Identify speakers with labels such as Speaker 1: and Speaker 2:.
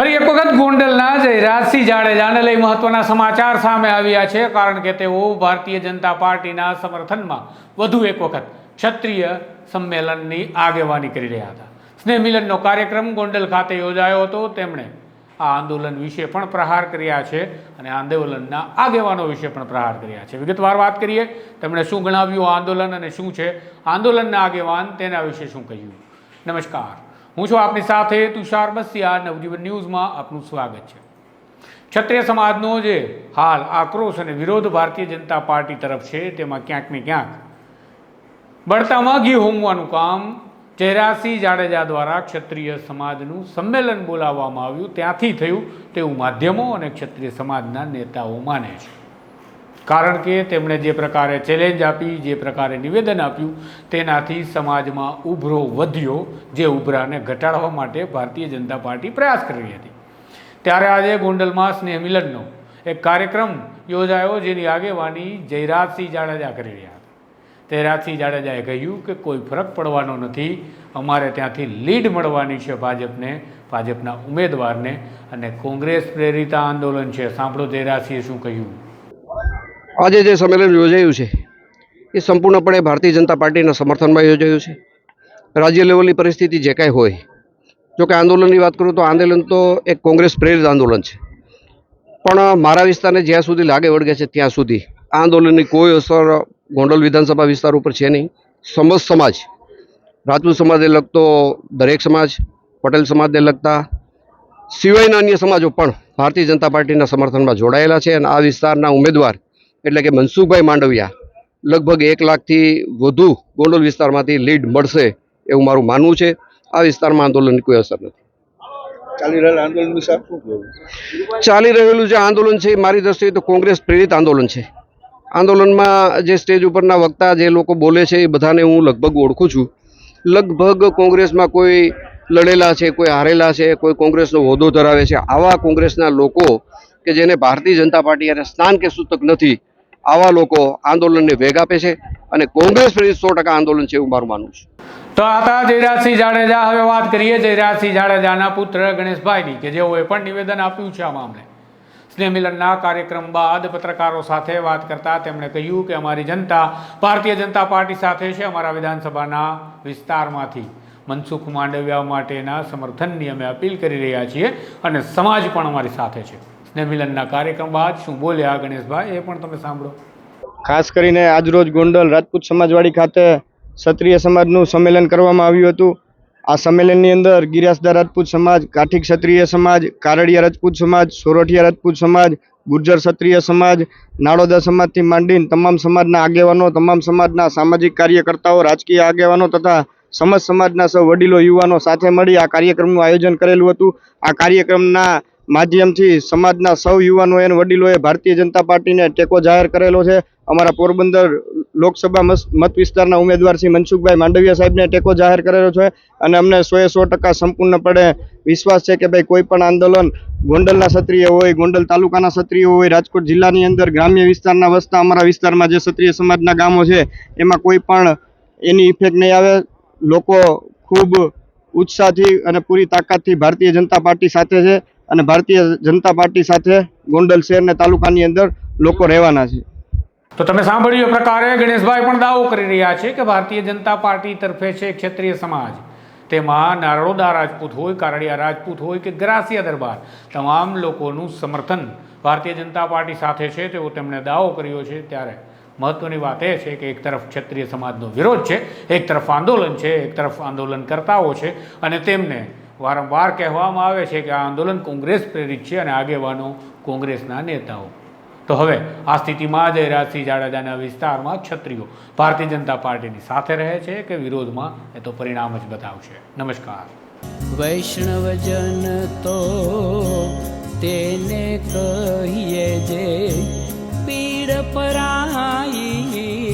Speaker 1: ફરી એક વખત ગોંડલના જયરાજસિંહ જાડેજાને લઈ મહત્વના સમાચાર સામે આવ્યા છે, કારણ કે તેઓ ભારતીય જનતા પાર્ટીના સમર્થનમાં વધુ એક વખત ક્ષત્રિય સંમેલનની આગેવાની કરી રહ્યા હતા. સ્નેહ મિલનનો કાર્યક્રમ ગોંડલ ખાતે યોજાયો હતો. તેમણે આ આંદોલન વિશે પણ પ્રહાર કર્યા છે અને આંદોલનના આગેવાનો વિશે પણ પ્રહાર કર્યા છે. વિગતવાર વાત કરીએ, તેમણે શું ગણાવ્યું આંદોલન અને શું છે? આંદોલનના આગેવાન તેના વિશે શું કહ્યું? નમસ્કાર. હું છું આપની સાથે તુષાર બસિયા નવજીવન ન્યૂઝમાં આપનું સ્વાગત છે. ક્ષત્રિય સમાજનો જે હાલ આક્રોશ અને વિરોધ ભારતીય જનતા પાર્ટી તરફ છે, તેમાં ક્યાંક ને ક્યાંક બળતામાં ઘી હોમવાનું કામ ચહેરાસિંહ જાડેજા દ્વારા ક્ષત્રિય સમાજનું સંમેલન બોલાવવામાં આવ્યું. ત્યાંથી થયું તેવું માધ્યમો અને ક્ષત્રિય સમાજના નેતાઓ માને છે. કારણ કે તેમણે જે પ્રકારે ચેલેન્જ આપી, જે પ્રકારે નિવેદન આપ્યું, તેનાથી સમાજમાં ઉભરો વધ્યો, જે ઉભરાને ઘટાડવા માટે ભારતીય જનતા પાર્ટી પ્રયાસ કરી હતી. ત્યારે આજે ગોંડલમાં સ્નેહ મિલનનો એક કાર્યક્રમ યોજાયો, જેની આગેવાની જયરાજસિંહ જાડેજા કરી રહ્યા હતા. જયરાજસિંહ જાડેજાએ કહ્યું કે કોઈ ફરક પડવાનો નથી, અમારે ત્યાંથી લીડ મળવાની છે ભાજપને, ભાજપના ઉમેદવારને, અને કોંગ્રેસ પ્રેરિત આંદોલન છે. સાંભળો જયરાજસિંહે શું કહ્યું.
Speaker 2: આજે જે સંમેલન યોજાયું છે, એ સંપૂર્ણપણે ભારતીય જનતા પાર્ટીના સમર્થનમાં યોજાયું છે. રાજ્ય લેવલની પરિસ્થિતિ જે કાંઈ હોય, જો કે આંદોલનની વાત કરું તો આંદોલન તો એક કોંગ્રેસ પ્રેરિત આંદોલન છે. પણ મારા વિસ્તારને જ્યાં સુધી લાગે વળગે છે ત્યાં સુધી આ આંદોલનની કોઈ અસર ગોંડલ વિધાનસભા વિસ્તાર ઉપર છે નહીં. સમજ સમાજ, રાજપૂત સમાજને લગતો દરેક સમાજ, પટેલ સમાજને લગતા, સિવાયના અન્ય સમાજો પણ ભારતીય જનતા પાર્ટીના સમર્થનમાં જોડાયેલા છે અને આ વિસ્તારના ઉમેદવાર એટલે કે મનસુખભાઈ માંડવિયા લગભગ એક લાખથી વધુ ગોંડલ વિસ્તારમાંથી લીડ મળશે એવું મારું માનવું છે. આ વિસ્તારમાં આંદોલનની કોઈ અસર નથી.
Speaker 3: ચાલી રહેલા આંદોલન
Speaker 2: ચાલી રહેલું જે આંદોલન છે એ મારી દ્રષ્ટિએ તો કોંગ્રેસ પ્રેરિત આંદોલન છે. આંદોલનમાં જે સ્ટેજ ઉપરના વક્તા જે લોકો બોલે છે એ બધાને હું લગભગ ઓળખું છું. લગભગ કોંગ્રેસમાં કોઈ લડેલા છે કોઈ હારેલા છે કોઈ કોંગ્રેસનો હોદ્દો ધરાવે છે આવા કોંગ્રેસના લોકો કે જેને ભારતીય જનતા પાર્ટી અને સ્નાન કે સૂતક નથી આવા લોકો આંદોલનને વેગ આપે છે અને કોંગ્રેસ પ્રેરિત સો ટકા આંદોલન છે એવું મારું માનવું છે.
Speaker 1: તો આતા જયરાજસિંહ જાડેજા હવે વાત કરીએ જયરાજસિંહ જાડેજાના પુત્ર ગણેશભાઈની, કે જેઓએ પણ નિવેદન આપ્યું છે આ મામલે. સ્નેહ મિલનના કાર્યક્રમ બાદ પત્રકારો સાથે વાત કરતા તેમણે કહ્યું કે અમારી જનતા ભારતીય જનતા પાર્ટી સાથે છે અમારા વિધાનસભાના વિસ્તારમાંથી. મનસુખ માંડવિયા માટેના સમર્થનની અમે અપીલ કરી રહ્યા છીએ અને સમાજ પણ અમારી સાથે છે. સ્નેહ કાર્યક્રમ બાદ શું બોલ્યા ગણેશભાઈ? એ પણ તમે સાંભળો.
Speaker 3: ખાસ કરીને આજરોજ ગોંડલ રાજપૂત સમાજવાડી ખાતે ક્ષત્રિય સમાજનું સંમેલન કરવામાં આવ્યું હતું. આ સંમેલનની અંદર ગિરાસદાર રાજપૂત સમાજ કાઠી ક્ષત્રિય સમાજ, કારડિયા રાજપૂત સમાજ, સોરઠિયા રાજપૂત સમાજ, ગુર્જર ક્ષત્રિય સમાજ નાડોદા સમાજથી માંડીને તમામ સમાજના આગેવાનો, તમામ સમાજના સામાજિક કાર્યકર્તાઓ, રાજકીય આગેવાનો તથા સમાજ સમાજના સૌ વડીલો, યુવાનો સાથે મળી આ કાર્યક્રમનું આયોજન કરેલું હતું. આ કાર્યક્રમના માધ્યમથી સમાજના સૌ યુવાનો અને વડીલોએ ભારતીય જનતા પાર્ટીને ટેકો જાહેર કરેલો છે. અમારા પોરબંદર લોકસભા મત વિસ્તારના ઉમેદવાર શ્રી મનસુખભાઈ માંડવિયા સાહેબને ટેકો જાહેર કરેલો છે અને અમને સોએ સો ટકા સંપૂર્ણપણે વિશ્વાસ છે કે ભાઈ કોઈ પણ આંદોલન ગોંડલના ક્ષત્રિય હોય, ગોંડલ તાલુકાના ક્ષત્રિય હોય, રાજકોટ જિલ્લાની અંદર ગ્રામ્ય વિસ્તારના વસતા અમારા વિસ્તારમાં જે ક્ષત્રિય સમાજના ગામો છે, એમાં કોઈ પણ એની ઇફેક્ટ નહીં આવે. લોકો ખૂબ ઉત્સાહથી અને પૂરી તાકાતથી ભારતીય જનતા પાર્ટી સાથે છે. અને ભારતીય જનતા પાર્ટી સાથે ગોંડલ શહેર અને તાલુકાની અંદર લોકો રહેવાના છે.
Speaker 1: તો તમે સાંભળ્યું એ પ્રકારે ગણેશભાઈ પણ દાવો કરી રહ્યા છે કે ભારતીય જનતા પાર્ટી તરફે છે ક્ષત્રિય સમાજ. તેમાં નારોડા રાજપૂત હોય, કારડિયા રાજપૂત હોય કે ગ્રાસિયા દરબાર, તમામ લોકોનું સમર્થન ભારતીય જનતા પાર્ટી સાથે છે તેવો તેમણે દાવો કર્યો છે. ત્યારે મહત્વની વાત એ છે કે એક તરફ ક્ષત્રિય સમાજનો વિરોધ છે, એક તરફ આંદોલન છે, એક તરફ આંદોલનકર્તાઓ છે અને તેમને વારંવાર કહેવામાં આવે છે કે આ આંદોલન કોંગ્રેસ પ્રેરિત છે અને આગેવાનો કોંગ્રેસના નેતાઓ. તો હવે આ સ્થિતિમાં જ રાજસિંહ જાડેજાના વિસ્તારમાં છત્રીઓ ભારતીય જનતા પાર્ટીની સાથે રહે છે કે વિરોધમાં એ તો પરિણામ જ બતાવશે. નમસ્કાર.
Speaker 4: વૈષ્ણવજન તો તેને કહીએ જે પીડ પરાઈ